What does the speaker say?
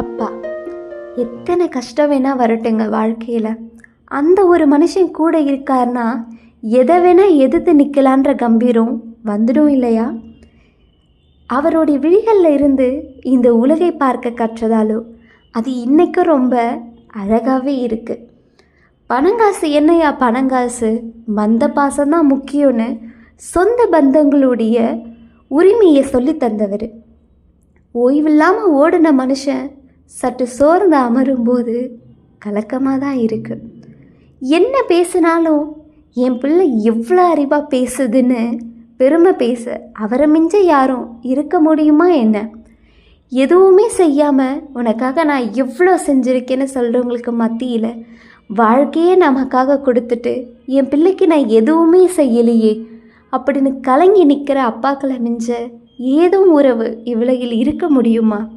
அப்பா எத்தனை கஷ்டம் வேணால் வரட்டுங்க வாழ்க்கையில். அந்த ஒரு மனுஷன் கூட இருக்காருன்னா எதை வேணால் எதிர்த்து நிற்கலான்ற கம்பீரம் வந்துடும் இல்லையா? அவருடைய விழிகளில் இருந்து இந்த உலகை பார்க்க கற்றதாலோ அது இன்றைக்கும் ரொம்ப அழகாகவே இருக்குது பணங்காசு என்னையா பணங்காசு? பந்த பாசம்தான் முக்கியம்னு சொந்த பந்தங்களுடைய உரிமையை சொல்லி தந்தவர். ஓய்வில்லாமல் ஓடின மனுஷன் சற்று சோர்ந்து அமரும்போது கலக்கமாக தான் இருக்குது என்ன பேசினாலும் என் பிள்ளை எவ்வளோ அறிவாக பேசுதுன்னு பெருமை பேச அவரை மிஞ்ச யாரும் இருக்க முடியுமா என்ன? எதுவுமே செய்யாமல் உனக்காக நான் எவ்வளோ செஞ்சுருக்கேன்னு சொல்கிறவங்களுக்கு மத்தியில் வாழ்க்கையே நமக்காக கொடுத்துட்டு என் பிள்ளைக்கு நான் எதுவுமே செய்யலையே அப்படின்னு கலங்கி நிற்கிற அப்பாக்களை மிஞ்ச ஏதும் உறவு இவ்வுலகில் இருக்க முடியுமா?